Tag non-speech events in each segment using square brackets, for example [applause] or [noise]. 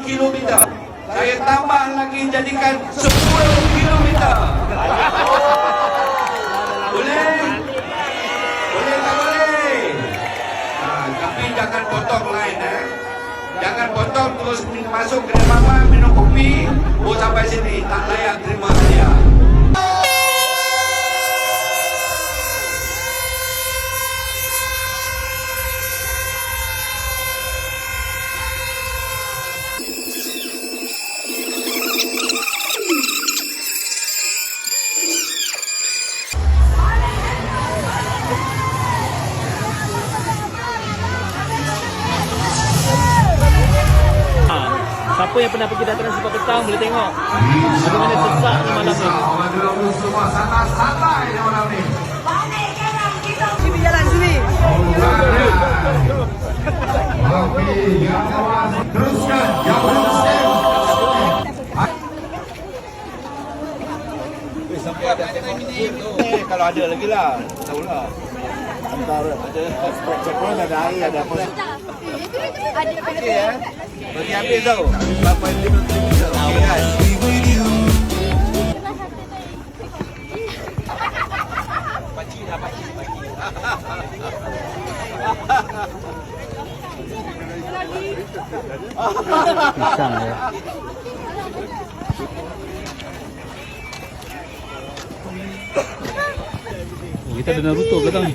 km. Saya tambah lagi jadikan 10 km. Boleh? Boleh tak boleh? Ha, tapi jangan potong lain eh. Jangan potong terus masuk ke mama minum kopi. Oh sampai sini tak layak terima hadiah. Siapa yang pernah pergi dataran sebab petang boleh tengok bagaimana sesak ni malam ni. semua santai-santai dia malam ni. Sini jalan sini. Okey, yang kawan teruskan, yang belum stand. Eh, kalau ada lagi lah. Tahu lah. Antara ada sepuluh ada air ada apa. Okey ya. যদি আপনি যাও বা পয়লি Kita ada Naruto belakang ni.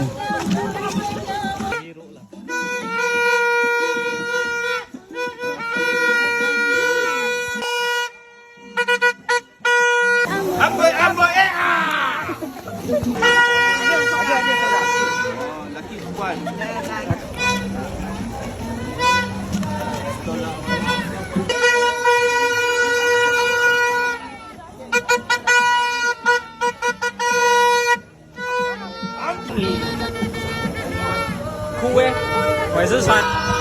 Khuê, ngoại.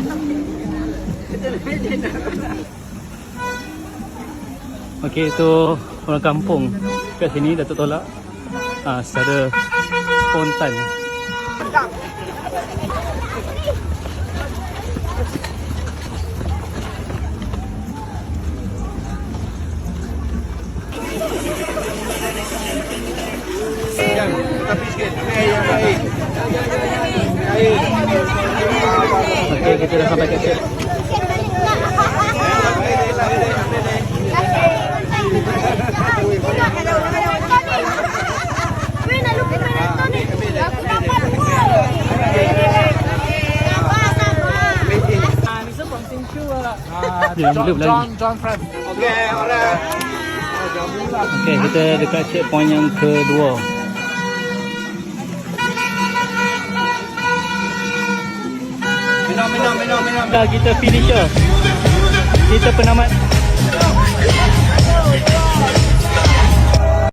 [laughs] Okey, itu orang kampung kat sini Datuk Tolak. Ah, secara spontan. Okey, kita dah sampai kat sini. Yang belum lagi. Okey, orang. Okey, kita dekat checkpoint yang kedua. Minum, minum, minum, minum. Dah kita finisher. Kita penamat